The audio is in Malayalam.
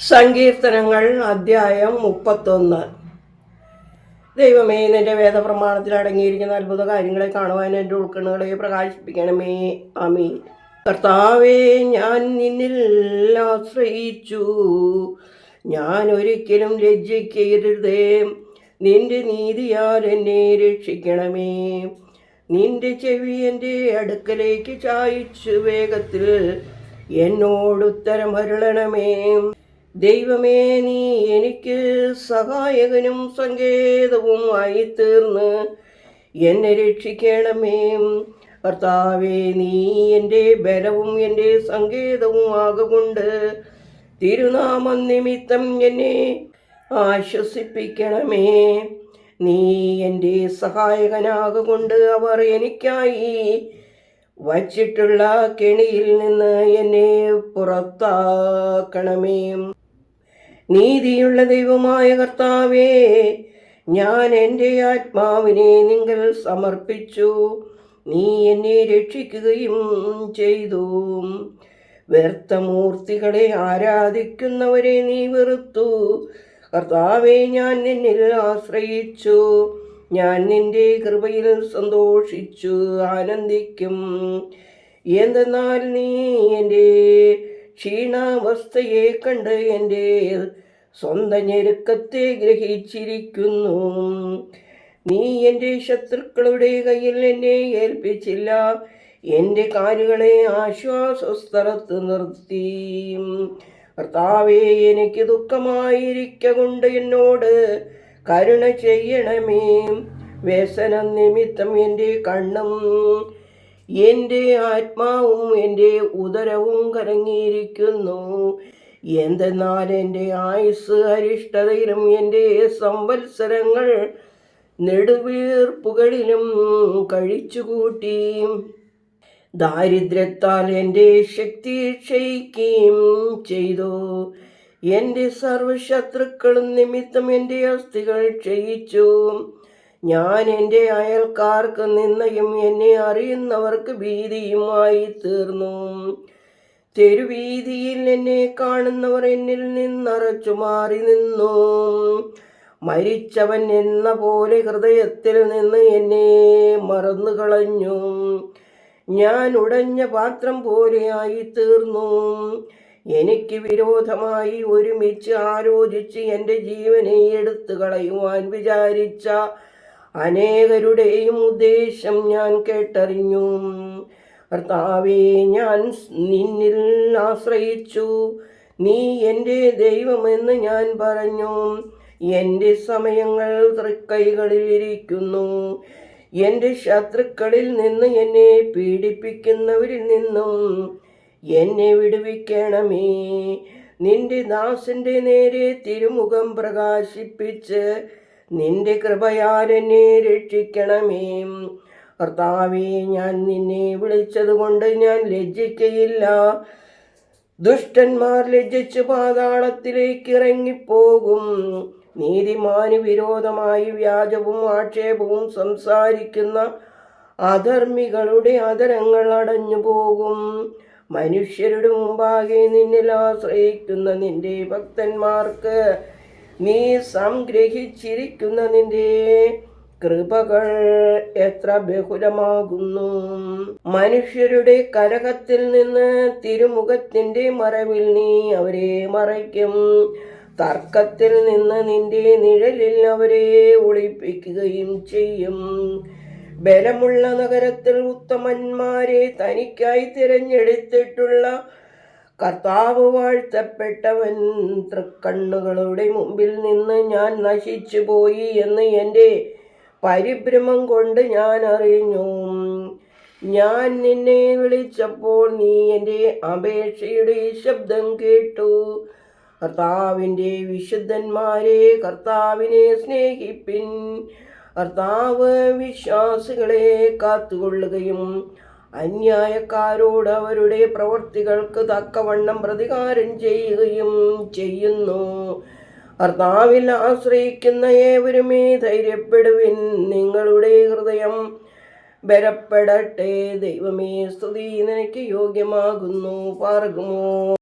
സങ്കീർത്തനങ്ങൾ അധ്യായം മുപ്പത്തൊന്ന്. ദൈവമേ നിന്റെ വേദപ്രമാണത്തിൽ അടങ്ങിയിരിക്കുന്ന അത്ഭുത കാര്യങ്ങളെ കാണുവാൻ എന്റെ ഉൾക്കണ്ണുകളെ പ്രകാശിപ്പിക്കണമേ. അമീ കർത്താവേ ഞാൻ നിന്നിൽ ആശ്രയിച്ചു. ഞാൻ ഒരിക്കലും ലജ്ജിക്കരുതേ. നിന്റെ നീതിയാൽ എന്നെ രക്ഷിക്കണമേ. നിന്റെ ചെവി എന്റെ അടുക്കലേക്ക് ചായച്ചു വേഗത്തിൽ. എന്നോട് ഉത്തരം അരുളണമേ ദൈവമേ നീ എനിക്ക് സഹായകനും സങ്കേതവുമായി തീർന്ന് എന്നെ രക്ഷിക്കണമേ. കർത്താവേ നീ എന്റെ ബലവും എന്റെ സങ്കേതവും ആകൊണ്ട് തിരുനാമ നിമിത്തം എന്നെ ആശ്വസിപ്പിക്കണമേ. നീ എന്റെ സഹായകനാകൊണ്ട് അവർ എനിക്കായി വച്ചിട്ടുള്ള കെണിയിൽ നിന്ന് എന്നെ പുറത്താക്കണമേ. നീതിയുള്ള ദൈവമായ കർത്താവേ ഞാൻ എന്റെ ആത്മാവിനെ നിങ്ങൾ സമർപ്പിച്ചു. നീ എന്നെ രക്ഷിക്കുകയും ചെയ്തു. വ്യർത്ഥമൂർത്തികളെ ആരാധിക്കുന്നവരെ നീ വെറുത്തു. കർത്താവെ ഞാൻ നിന്നിൽ ആശ്രയിച്ചു. ഞാൻ നിന്റെ കൃപയിൽ സന്തോഷിച്ചു. ആനന്ദിക്കും. എന്തെന്നാൽ നീ എന്റെ ക്ഷീണാവസ്ഥയെ കണ്ട് എന്റെ സ്വന്തം ഞെരുക്കത്തെ ഗ്രഹിച്ചിരിക്കുന്നു. നീ എന്റെ ശത്രുക്കളുടെ കയ്യിൽ എന്നെ ഏൽപ്പിച്ചില്ല. എന്റെ കാലുകളെ ആശ്വാസസ്ഥലത്ത് നിർത്തി. കർത്താവേ എനിക്ക് ദുഃഖമായിരിക്ക കൊണ്ട് എന്നോട് കരുണ ചെയ്യണമേ. വ്യസനം നിമിത്തം എന്റെ കണ്ണും എന്റെ ആത്മാവും എന്റെ ഉദരവും കരങ്ങിയിരിക്കുന്നു എന്തെന്നാൽ എന്റെ ആയുസ് അരിഷ്ടതയിലും എന്റെ സംവത്സരങ്ങൾ നെടുവീർപ്പുകളിലും കഴിച്ചുകൂട്ടി. ദാരിദ്ര്യത്താൽ എന്റെ ശക്തി ക്ഷയിക്കുകയും ചെയ്തു. എന്റെ സർവശത്രുക്കളും നിമിത്തം എന്റെ അസ്ഥികൾ ക്ഷയിച്ചു. ഞാൻ എന്റെ അയൽക്കാർക്ക് നിന്നയും എന്നെ അറിയുന്നവർക്ക് ഭീതിയുമായി തീർന്നു. തെരുവീതിയിൽ എന്നെ കാണുന്നവർ എന്നിൽ നിന്നറച്ചു മാറി നിന്നു. മരിച്ചവൻ എന്ന പോലെ ഹൃദയത്തിൽ നിന്ന് എന്നെ മറന്നു കളഞ്ഞു ഞാൻ ഉടഞ്ഞ പാത്രം പോലെയായി തീർന്നു എനിക്ക് വിരോധമായി ഒരുമിച്ച് ആലോചിച്ച് എന്റെ ജീവനെ എടുത്തു കളയുവാൻ വിചാരിച്ച അനേകരുടെയും ഉദ്ദേശം ഞാൻ കേട്ടറിഞ്ഞു. കർത്താവേ ഞാൻ നിന്നിൽ ആശ്രയിച്ചു. നീ എന്റെ ദൈവമെന്ന് ഞാൻ പറഞ്ഞു. എന്റെ സമയങ്ങൾ തൃക്കൈകളിൽ ഇരിക്കുന്നു. എന്റെ ശത്രുക്കളിൽ നിന്ന് എന്നെ പീഡിപ്പിക്കുന്നവരിൽ നിന്നും എന്നെ വിടുവിക്കണമേ. നിന്റെ ദാസന്റെ നേരെ തിരുമുഖം പ്രകാശിപ്പിച്ച് നിന്റെ കൃപയാരെന്നെ രക്ഷിക്കണമേ. കർത്താവേ ഞാൻ നിന്നെ വിളിച്ചതുകൊണ്ട് ഞാൻ ലജ്ജിക്കയില്ല. ദുഷ്ടന്മാർ ലജ്ജിച്ച് പാതാളത്തിലേക്ക് ഇറങ്ങിപ്പോകും. നീതിമാന് വിരോധമായി വ്യാജവും ആക്ഷേപവും സംസാരിക്കുന്ന അധർമ്മികളുടെ അതരങ്ങൾ അടഞ്ഞു പോകും. മനുഷ്യരുടെ മുമ്പാകെ നിന്നിൽ ആശ്രയിക്കുന്ന നിന്റെ ഭക്തന്മാർക്ക് നീ സംഗ്രഹിച്ചിരിക്കുന്ന നിന്റെ കൃപകൾ എത്ര ബഹുലമാകുന്നു. മനുഷ്യരുടെ കലഹത്തിൽ നിന്ന് തിരുമുഖത്തിന്റെ മറവിൽ നീ അവരെ മറയ്ക്കും. തർക്കത്തിൽ നിന്ന് നിന്റെ നിഴലിൽ അവരെ ഒളിപ്പിക്കുകയും ചെയ്യും. ബലമുള്ള നഗരത്തിൽ ഉത്തമന്മാരെ തനിക്കായി തിരഞ്ഞെടുത്തിട്ടുള്ള കർത്താവ് വാഴ്ത്തപ്പെട്ടവൻ തൃക്കണ്ണുകളുടെ മുമ്പിൽ നിന്ന് ഞാൻ നശിച്ചു പോയി എന്ന് എന്റെ പരിഭ്രമം കൊണ്ട് ഞാൻ അറിഞ്ഞു. ഞാൻ നിന്നെ വിളിച്ചപ്പോൾ നീ എന്റെ അപേക്ഷയുടെ ശബ്ദം കേട്ടു. കർത്താവിന്റെ വിശുദ്ധന്മാരെ കർത്താവിനെ സ്നേഹിപ്പിൻ. കർത്താവ് വിശ്വാസികളെ കാത്തുകൊള്ളുകയും അന്യായക്കാരോട് അവരുടെ പ്രവൃത്തികൾക്ക് തക്കവണ്ണം പ്രതികാരം ചെയ്യുകയും ചെയ്യുന്നു. കർത്താവിൽ ആശ്രയിക്കുന്ന ഏവരുമേ ധൈര്യപ്പെടുവിൻ. നിങ്ങളുടെ ഹൃദയം ബലപ്പെടട്ടെ. ദൈവമേ സ്തുതി. നിനക്ക് യോഗ്യമാകുന്നു. പാർക്കുമോ?